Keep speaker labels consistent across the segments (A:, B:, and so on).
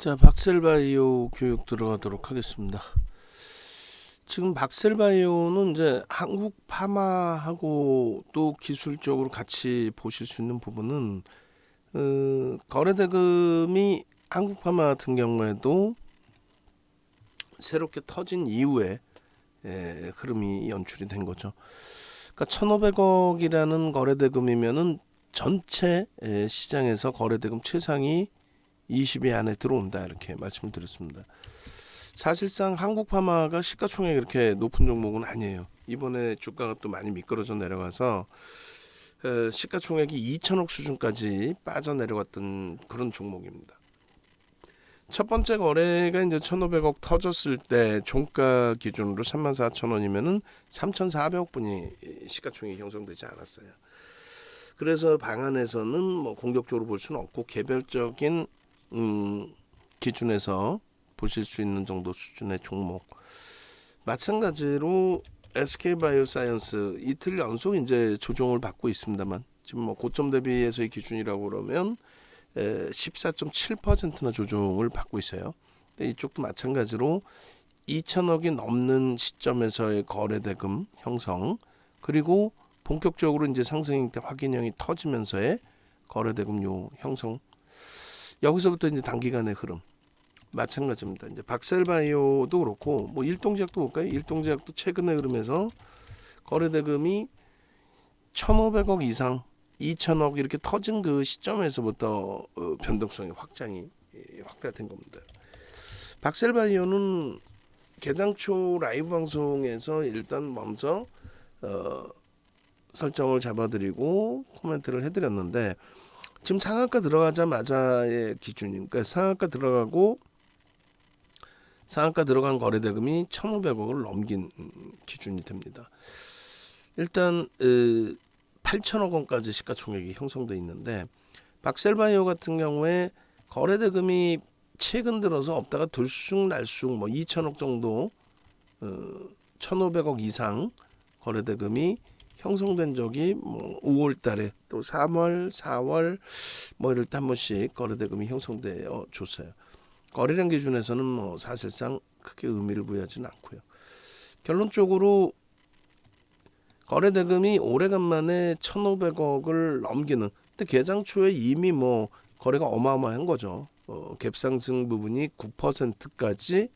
A: 자, 박셀바이오 교육 들어가도록 하겠습니다. 지금 박셀바이오는 이제 한국 파마하고 또 기술적으로 같이 보실 수 있는 부분은 어, 거래 대금이 한국 파마 같은 경우에도 새롭게 터진 이후에 예, 흐름이 연출이 된 거죠. 그러니까 1,500억이라는 거래 대금이면은 전체 예, 시장에서 거래 대금 최상위 20위 안에 들어온다 이렇게 말씀을 드렸습니다. 사실상 한국 파마가 시가총액이 그렇게 높은 종목은 아니에요. 이번에 주가가 또 많이 미끄러져 내려가서 어, 시가총액이 2천억 수준까지 빠져 내려갔던 그런 종목입니다. 첫 번째 거래가 이제 1,500억 터졌을 때 종가 기준으로 34,000원이면은 3,400억 분이 시가총액이 형성되지 않았어요. 그래서 방안에서는 뭐 공격적으로 볼 수는 없고 개별적인 음, 기준에서 보실 수 있는 정도 수준의 종목. 마찬가지로 SK 바이오사이언스 이틀 연속 이제 조정을 받고 있습니다만 지금 뭐 고점 대비해서의 기준이라고 그러면 14.7%나 조정을 받고 있어요. 근데 이쪽도 마찬가지로 2천억이 넘는 시점에서의 거래 대금 형성 그리고 본격적으로 이제 상승 때 확인형이 터지면서의 거래 대금 요 형성 여기서부터 이제 단기간의 흐름 마찬가지입니다. 이제 박셀바이오도 그렇고 뭐 일동제약도 볼까요? 일동제약도 최근의 흐름에서 거래 대금이 1,500억 이상 2천억 이렇게 터진 그 시점에서부터 어, 변동성의 확장이 예, 확대된 겁니다. 박셀바이오는 개당초 라이브 방송에서 일단 먼저 어, 설정을 잡아드리고 코멘트를 해드렸는데 지금 상한가 들어가자마자의 기준이니까 그러니까 상한가 들어가고 상한가 들어간 거래 대금이 1,500억을 넘긴 음, 기준이 됩니다. 일단 으, 8천억 원까지 시가총액이 형성돼 있는데 박셀바이오 같은 경우에 거래 대금이 최근 들어서 없다가 들쑥날쑥 뭐 2천억 정도 어, 1,500억 이상 거래 대금이 형성된 적이 뭐 5월 달에 또 3월, 4월 뭐 이럴 때 한 번씩 거래 대금이 형성되어 줬어요. 거래량 기준에서는 뭐 사실상 크게 의미를 부여하지는 않고요. 결론적으로 거래 대금이 오래간만에 1,500억을 넘기는 근데 개장 초에 이미 뭐 거래가 어마어마한 거죠. 어, 갭상승 부분이 9%까지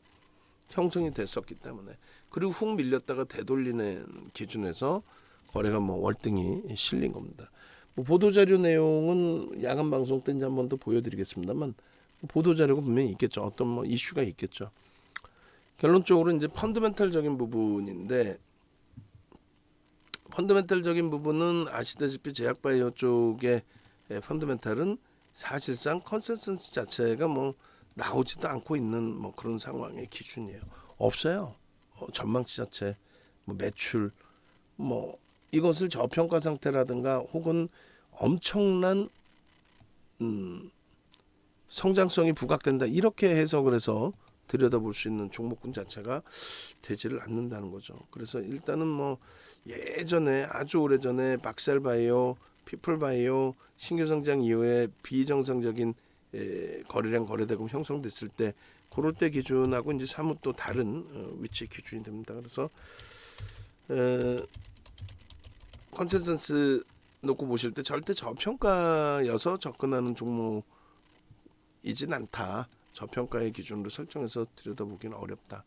A: 형성이 됐었기 때문에 그리고 훅 밀렸다가 되돌리는 기준에서 거래가 뭐 월등히 실린 겁니다. 뭐 보도 자료 내용은 야간 방송 때 이제 한번 더 보여드리겠습니다만 보도 자료가 분명히 있겠죠. 어떤 뭐 이슈가 있겠죠. 결론적으로 이제 펀드멘탈적인 부분인데 펀드멘탈적인 부분은 아시다시피 제약바이오 쪽의 펀드멘탈은 사실상 컨센서스 자체가 뭐 나오지도 않고 있는 뭐 그런 상황의 기준이에요. 없어요. 어, 전망치 자체, 뭐 매출, 뭐 이것을 저평가 상태라든가 혹은 엄청난 음, 성장성이 부각된다 이렇게 해석을 해서 들여다볼 수 있는 종목군 자체가 되지를 않는다는 거죠. 그래서 일단은 뭐 예전에 아주 오래 전에 박셀바이오, 피플바이오 신규 성장 이후에 비정상적인 에, 거래량 거래대금 형성됐을 때 그럴 때 기준하고 이제 사뭇 또 다른 어, 위치 기준이 됩니다. 그래서 에, 컨센서스 놓고 보실 때 절대 저평가여서 접근하는 종목이진 않다. 저평가의 기준으로 설정해서 들여다보기는 어렵다.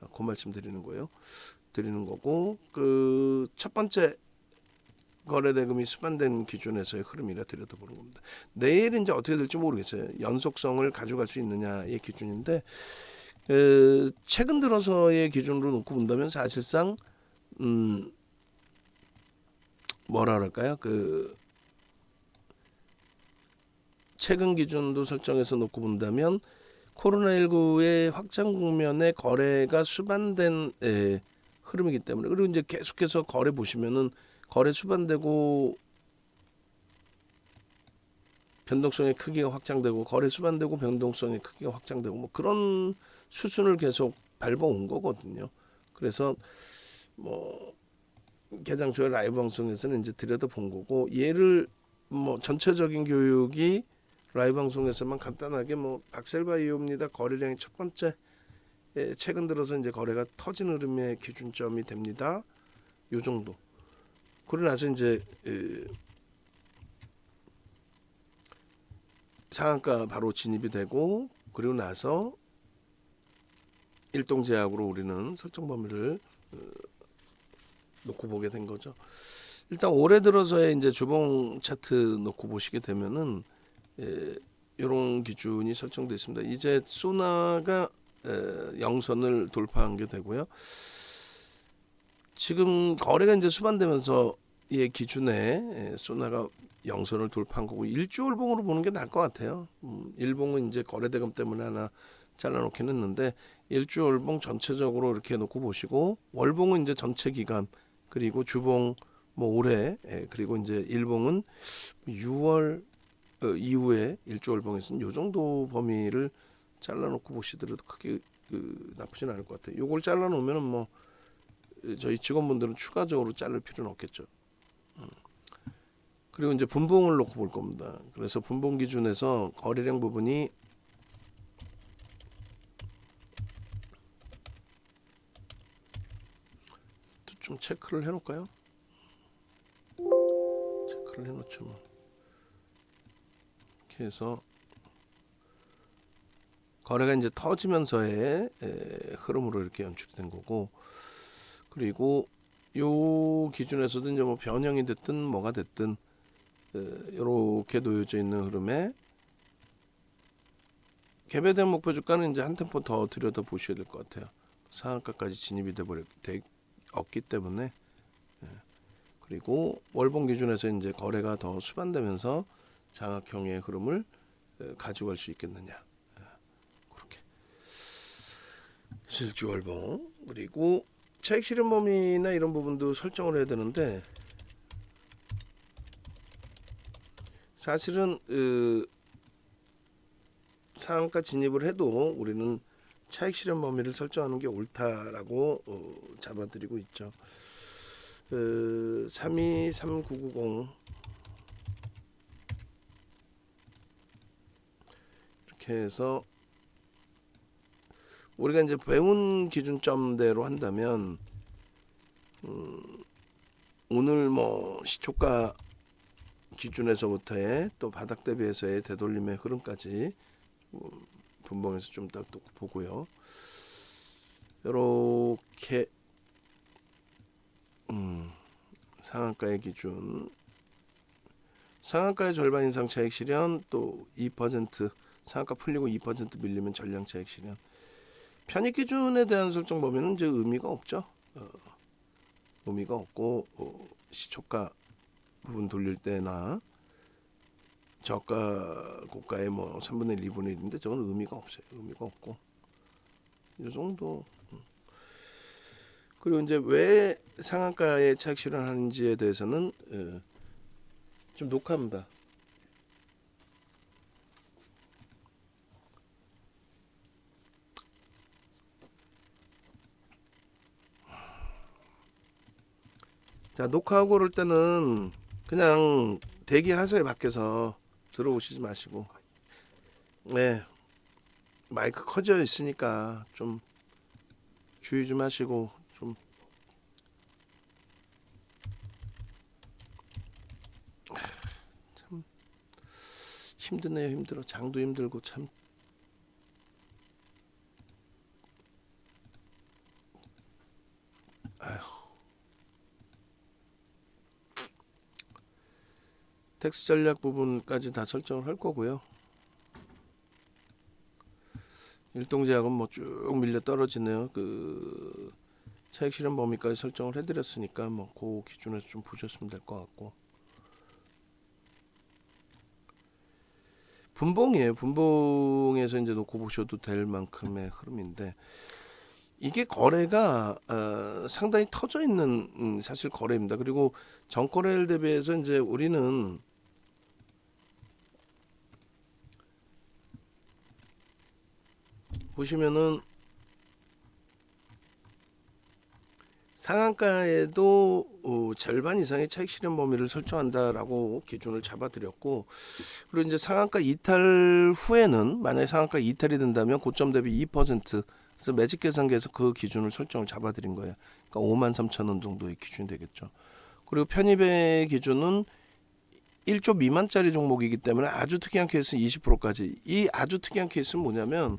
A: 어, 그 말씀 드리는 거예요. 드리는 거고 그 첫 번째 거래 대금이 수반된 기준에서의 흐름이라 들여다보는 겁니다. 내일 이제 어떻게 될지 모르겠어요. 연속성을 가져갈 수 있느냐의 기준인데 에, 최근 들어서의 기준으로 놓고 본다면 사실상 음 뭐라 그럴까요? 그 최근 기준도 설정해서 놓고 본다면 코로나19의 확장 국면에 거래가 수반된 에, 흐름이기 때문에 그리고 이제 계속해서 거래 보시면은 거래 수반되고 변동성의 크기가 확장되고 거래 수반되고 변동성의 크기가 확장되고 뭐 그런 수순을 계속 밟아온 거거든요. 그래서 뭐 개장 초에 라이브 방송에서는 이제 들여다본 거고 얘를 뭐 전체적인 교육이 라이브 방송에서만 간단하게 뭐 박셀바이오입니다. 거래량이 첫 번째 예, 최근 들어서 이제 거래가 터진 흐름의 기준점이 됩니다. 요 정도. 그러고 나서 이제 에, 상한가 바로 진입이 되고 그리고 나서 일동 제약으로 우리는 설정 범위를 어, 놓고 보게 된 거죠. 일단 올해 들어서의 이제 주봉 차트 놓고 보시게 되면은 예, 이런 기준이 설정돼 있습니다. 이제 소나가 에, 영선을 돌파한 게 되고요. 지금 거래가 이제 수반되면서 이 기준에 에, 소나가 영선을 돌파한 거고 일주월봉으로 보는 게 나을 것 같아요. 음, 일봉은 이제 거래대금 때문에 하나 잘라놓긴 했는데 일주월봉 전체적으로 이렇게 놓고 보시고 월봉은 이제 전체 기간 그리고 주봉 뭐 올해 예, 그리고 이제 일봉은 6월 어, 이후에 일주월봉에서는 요 정도 범위를 잘라놓고 보시더라도 크게 그, 나쁘진 않을 것 같아요. 요걸 잘라놓으면은 뭐 어, 저희 직원분들은 추가적으로 자를 필요는 없겠죠. 음. 그리고 이제 분봉을 놓고 볼 겁니다. 그래서 분봉 기준에서 거래량 부분이 체크를 해놓을까요? 체크를 해놓죠 뭐. 이렇게 해서 거래가 이제 터지면서의 에, 흐름으로 이렇게 연출이 된 거고 그리고 요 기준에서도 이제 뭐 변형이 됐든 뭐가 됐든 이렇게 놓여져 있는 흐름에 개별된 목표 주가는 이제 한 템포 더 들여다 보셔야 될 것 같아요. 상한가까지 진입이 돼 버렸 없기 때문에 예. 그리고 월봉 기준에서 이제 거래가 더 수반되면서 장악형의 흐름을 에, 가져갈 수 있겠느냐 예. 그렇게 실주 월봉 그리고 차익 실현 범위나 이런 부분도 설정을 해야 되는데 사실은 그 상한가 진입을 해도 우리는 차익 실현 범위를 설정하는 게 옳다라고 어, 잡아드리고 있죠. 그 323990 이렇게 해서 우리가 이제 배운 기준점대로 한다면 음, 오늘 뭐 시초가 기준에서부터의 또 바닥 대비해서의 되돌림의 흐름까지 음, 분봉에서 좀더 보고요. 이렇게 음, 상한가의 기준 상한가의 절반 이상 차익 실현 또 2% 상한가 풀리고 2% 밀리면 전량 차익 실현 편입 기준에 대한 설정 범위는 이제 의미가 없죠. 어, 의미가 없고 어, 시초가 부분 돌릴 때나 저가 고가의 뭐 3분의 1, 2분의 1인데 저건 의미가 없어요. 의미가 없고 이 정도. 음. 그리고 이제 왜 상한가에 차익 실현하는지에 대해서는 어, 좀 녹화합니다. 자 녹화하고 그럴 때는 그냥 대기하세요 밖에서 들어오시지 마시고. 네. 마이크 커져 있으니까 좀 주의 좀 하시고 좀. 참 힘드네요 힘들어. 장도 힘들고 참 텍스 전략 부분까지 다 설정을 할 거고요. 일동제약은 뭐 쭉 밀려 떨어지네요. 그 차익 실현 범위까지 설정을 해드렸으니까 뭐 그 기준에서 좀 보셨으면 될 것 같고 분봉이에요. 분봉에서 이제 놓고 보셔도 될 만큼의 흐름인데 이게 거래가 어, 상당히 터져 있는 음, 사실 거래입니다. 그리고 전거래를 대비해서 이제 우리는 보시면은 상한가에도 어, 절반 이상의 차익 실현 범위를 설정한다라고 기준을 잡아드렸고 그리고 이제 상한가 이탈 후에는 만약에 상한가 이탈이 된다면 고점 대비 2% 그래서 매직 계산기에서 그 기준을 설정을 잡아드린 거예요. 그러니까 5만 3천 원 정도의 기준이 되겠죠. 그리고 편입의 기준은 1조 미만짜리 종목이기 때문에 아주 특이한 케이스는 20%까지. 이 아주 특이한 케이스는 뭐냐면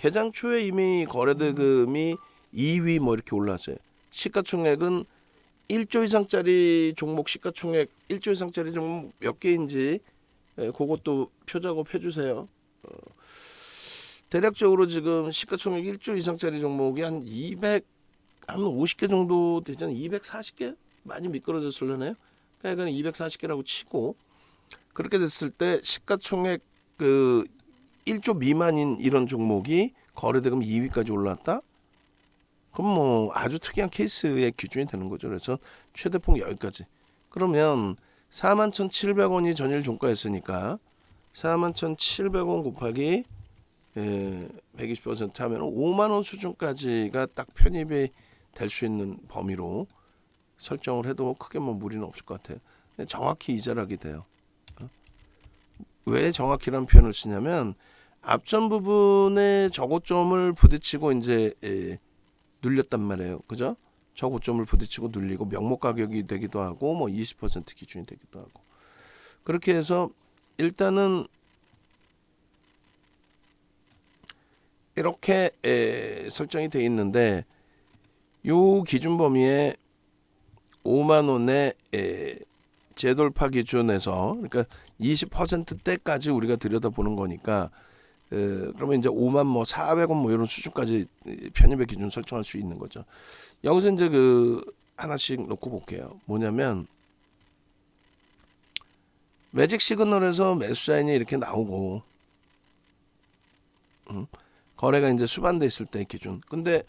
A: 개장 초에 이미 거래대금이 2위 뭐 이렇게 올랐어요. 시가총액은 1조 이상짜리 종목 시가총액 1조 이상짜리 종목 몇 개인지 예, 그것도 표작업 해주세요. 어, 대략적으로 지금 시가총액 1조 이상짜리 종목이 한 200, 한 50개 정도 되잖아요. 240개? 많이 미끄러졌을려나요? 그러니까 240개라고 치고 그렇게 됐을 때 시가총액 그 1조 미만인 이런 종목이 거래대금 2위까지 올랐다? 그럼 뭐 아주 특이한 케이스의 기준이 되는 거죠. 그래서 최대폭 여기까지. 그러면 41,700원이 전일 종가였으니까 41,700원 곱하기 예, 120% 하면 5만 원 수준까지가 딱 편입이 될 수 있는 범위로 설정을 해도 크게 뭐 무리는 없을 것 같아요. 정확히 이자락이 돼요. 어? 왜 정확히라는 표현을 쓰냐면 앞전 부분에 저고점을 부딪히고 이제 에, 눌렸단 말이에요. 그죠? 저고점을 부딪히고 눌리고 명목 가격이 되기도 하고 뭐 20% 기준이 되기도 하고 그렇게 해서 일단은 이렇게 에, 설정이 돼 있는데 요 기준 범위에 5만 원의 에, 재돌파 기준에서 그러니까 20%대까지 우리가 들여다보는 거니까 에, 그러면 이제 5만 뭐 400원 뭐 이런 수준까지 이 편입의 기준 설정할 수 있는 거죠. 여기서 이제 그 하나씩 놓고 볼게요. 뭐냐면 매직 시그널에서 매수 사인이 이렇게 나오고 음, 거래가 이제 수반돼 있을 때 기준. 근데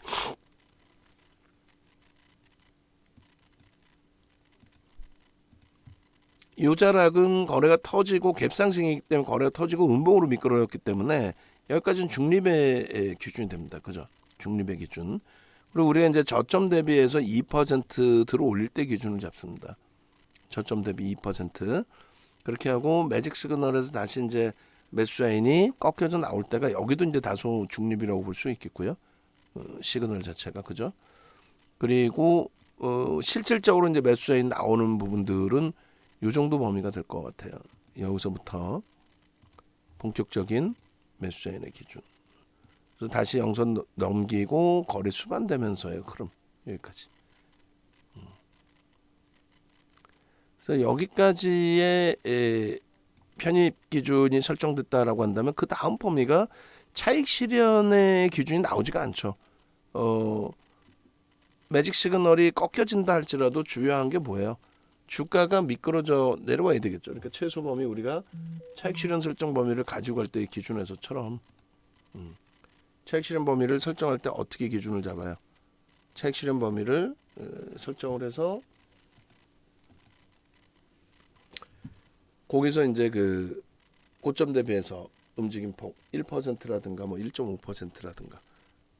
A: 요 자락은 거래가 터지고 갭상승이기 때문에 거래가 터지고 음봉으로 미끄러졌기 때문에 여기까지는 중립의 에, 기준이 됩니다. 그죠? 중립의 기준. 그리고 우리가 이제 저점 대비해서 2% 들어 올릴 때 기준을 잡습니다. 저점 대비 2% 그렇게 하고 매직 시그널에서 다시 이제 매수 라인이 꺾여져 나올 때가 여기도 이제 다소 중립이라고 볼 수 있겠고요. 어, 시그널 자체가 그죠? 그리고 어, 실질적으로 이제 매수 라인 나오는 부분들은 요 정도 범위가 될 것 같아요. 여기서부터 본격적인 매수 라인의 기준. 다시 영선 넘- 넘기고 거래 수반되면서의 흐름 여기까지. 음. 그래서 여기까지의 에, 편입 기준이 설정됐다라고 한다면 그 다음 범위가 차익 실현의 기준이 나오지가 않죠. 어, 매직 시그널이 꺾여진다 할지라도 중요한 게 뭐예요? 주가가 미끄러져 내려와야 되겠죠. 그러니까 최소 범위 우리가 차익 실현 설정 범위를 가지고 갈 때의 기준에서처럼 음, 차익 실현 범위를 설정할 때 어떻게 기준을 잡아요? 차익 실현 범위를 어, 설정을 해서 거기서 이제 그 고점 대비해서 움직임 폭 1%라든가 뭐 1.5%라든가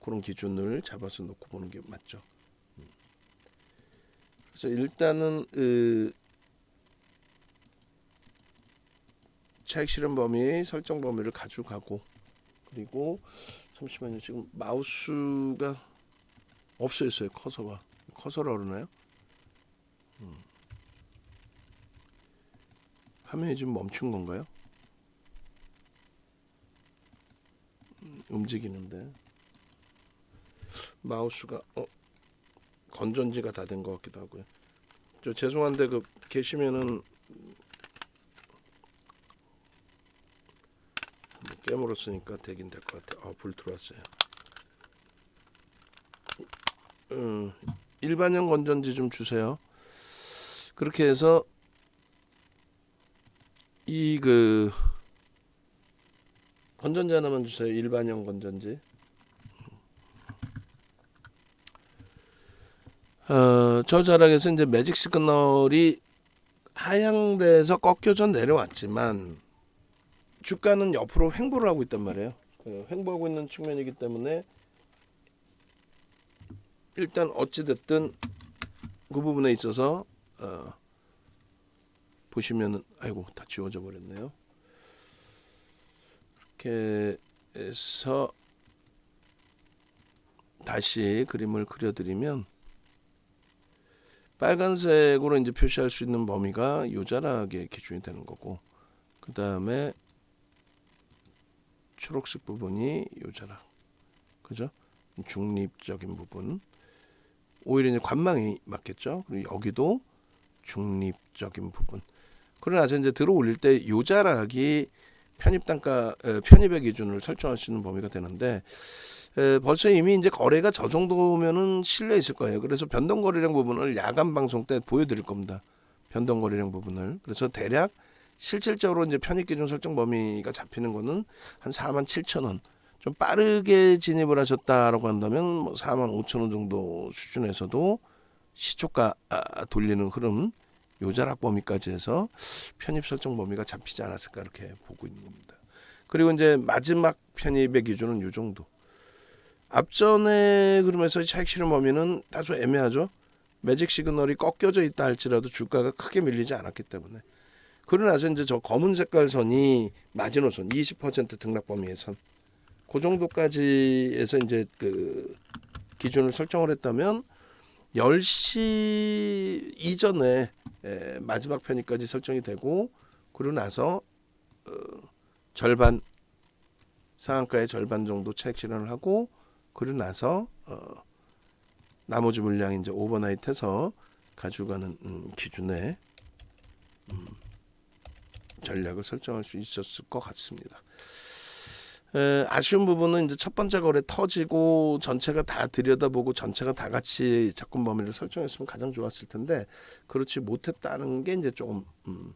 A: 그런 기준을 잡아서 놓고 보는 게 맞죠. 음. 그래서 일단은 그 차익 실현 범위 설정 범위를 가져가고 그리고 잠시만요 지금 마우스가 없어졌어요 커서가 커서라 그러나요? 음. 화면이 지금 멈춘 건가요? 음, 움직이는데 마우스가 어 건전지가 다 된 것 같기도 하고요. 저 죄송한데 그 계시면은 뭐 깨물었으니까 되긴 될 것 같아요. 아, 불 들어왔어요. 음, 일반형 건전지 좀 주세요. 그렇게 해서 이 그 건전지 하나만 주세요. 일반형 건전지. 어, 저 자락에서 이제 매직 시그널이 하향돼서 꺾여져 내려왔지만 주가는 옆으로 횡보를 하고 있단 말이에요. 그 횡보하고 있는 측면이기 때문에 일단 어찌 됐든 그 부분에 있어서 어, 보시면은 아이고 다 지워져 버렸네요. 이렇게 해서 다시 그림을 그려드리면 빨간색으로 이제 표시할 수 있는 범위가 요자락의 기준이 되는 거고 그 다음에 초록색 부분이 요자락 그죠? 중립적인 부분 오히려 이제 관망이 맞겠죠. 그리고 여기도 중립적인 부분. 그러나 이제 들어 올릴 때 요자락이 편입 단가 에, 편입의 기준을 설정할 수 있는 범위가 되는데 에, 벌써 이미 이제 거래가 저 정도면은 실려 있을 거예요. 그래서 변동 거래량 부분을 야간 방송 때 보여드릴 겁니다. 변동 거래량 부분을. 그래서 대략 실질적으로 이제 편입 기준 설정 범위가 잡히는 거는 한 4만 7천 원. 좀 빠르게 진입을 하셨다라고 한다면 뭐 4만 5천 원 정도 수준에서도 시초가 아, 돌리는 흐름 요자락 범위까지 해서 편입 설정 범위가 잡히지 않았을까 이렇게 보고 있는 겁니다. 그리고 이제 마지막 편입의 기준은 요 정도. 앞전에 그러면서 차익 실현 범위는 다소 애매하죠. 매직 시그널이 꺾여져 있다 할지라도 주가가 크게 밀리지 않았기 때문에. 그러나서 이제 저 검은 색깔 선이 마지노선 20% 등락 범위의 선. 그 정도까지 해서 이제 그 기준을 설정을 했다면 10시 이전에 에, 마지막 편입까지 설정이 되고 그러고 나서 어, 절반 상한가의 절반 정도 차익 실현을 하고 그러고 나서 어, 나머지 물량 이제 오버나이트해서 가져가는 음, 기준의 음, 전략을 설정할 수 있었을 것 같습니다. 에, 아쉬운 부분은 이제 첫 번째 거래 터지고 전체가 다 들여다보고 전체가 다 같이 접근 범위를 설정했으면 가장 좋았을 텐데 그렇지 못했다는 게 이제 조금 음,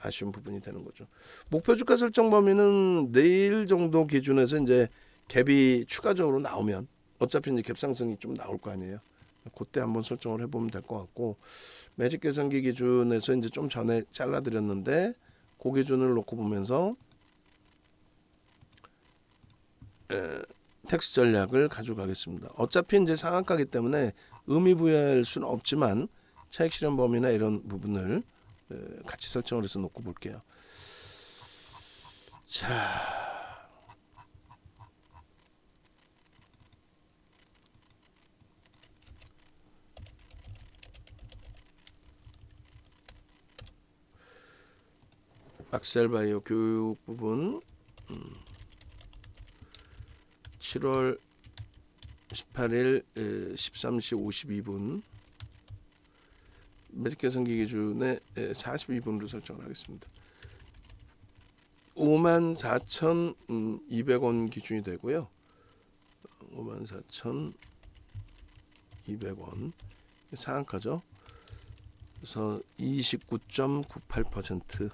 A: 아쉬운 부분이 되는 거죠. 목표 주가 설정 범위는 내일 정도 기준에서 이제 갭이 추가적으로 나오면 어차피 이제 갭 상승이 좀 나올 거 아니에요. 그때 한번 설정을 해보면 될 것 같고 매직 계산기 기준에서 이제 좀 전에 잘라드렸는데 그 기준을 놓고 보면서 에, 텍스 전략을 가져가겠습니다. 어차피 이제 상한가기 때문에 의미 부여할 수는 없지만 차익 실현 범위나 이런 부분을 에, 같이 설정을 해서 놓고 볼게요. 자. 박셀바이오 교육 부분 음. 7월 18일 13시 52분 매직 계산기 기준에 42분으로 설정을 하겠습니다. 54,200원 기준이 되고요. 54,200원 상한가죠. 그래서 29.98%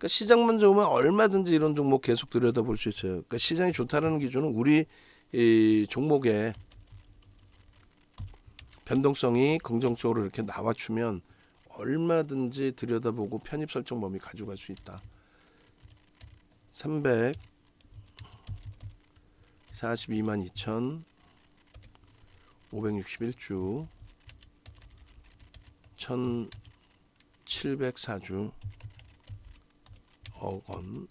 A: 그러니까 시장만 좋으면 얼마든지 이런 종목 계속 들여다볼 수 있어요. 그러니까 시장이 좋다는 기준은 우리 이 종목의 변동성이 긍정적으로 이렇게 나와주면 얼마든지 들여다보고 편입 설정 범위 가져갈 수 있다. 300 42만 2천 561주 1704주 억원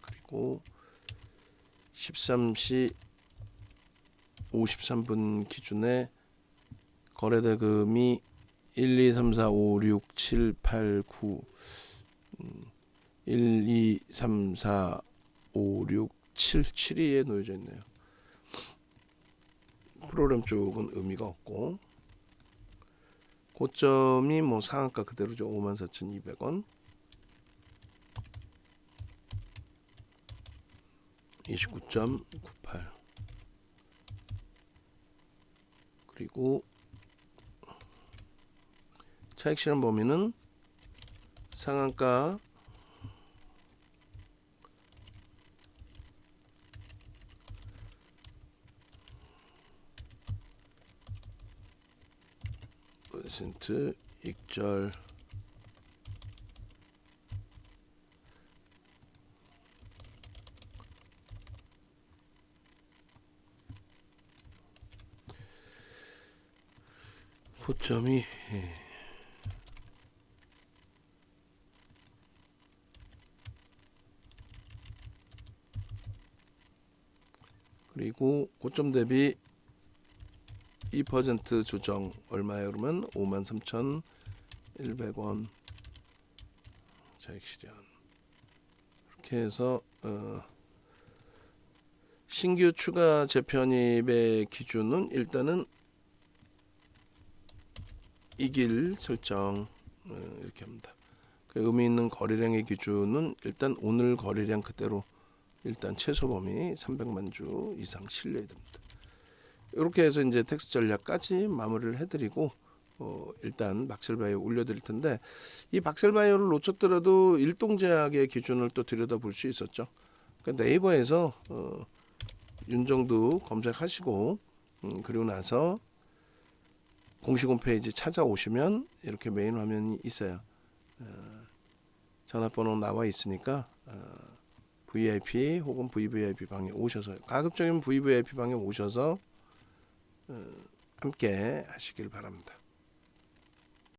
A: 그리고 13시 53분 기준에 거래대금이 1, 2, 3, 4, 5, 6, 7, 8, 9 1, 2, 3, 4, 5, 6, 7, 7위에 놓여져 있네요. 프로그램 쪽은 의미가 없고 고점이 뭐 상한가 그대로죠. 54,200원 29.98 그리고 차익 실현 범위는 상한가 퍼센트 익절 고점이 예. 그리고 고점 대비 2% 조정 얼마예요? 그러면 53,100원 자익 실현 이렇게 해서 어, 신규 추가 재편입의 기준은 일단은 이길 설정 어, 이렇게 합니다. 그 의미 있는 거래량의 기준은 일단 오늘 거래량 그대로 일단 최소 범위 300만 주 이상 실려야 됩니다. 이렇게 해서 이제 텍스 전략까지 마무리를 해드리고 어, 일단 박셀바이오 올려드릴 텐데 이 박셀바이오를 놓쳤더라도 일동제약의 기준을 또 들여다볼 수 있었죠. 그러니까 네이버에서 어, 윤정도 검색하시고 음, 그리고 나서 공식 홈페이지 찾아오시면 이렇게 메인 화면이 있어요. 어, 전화번호 나와 있으니까 어, VIP 혹은 VVIP 방에 오셔서 가급적이면 VVIP 방에 오셔서 어, 함께 하시길 바랍니다.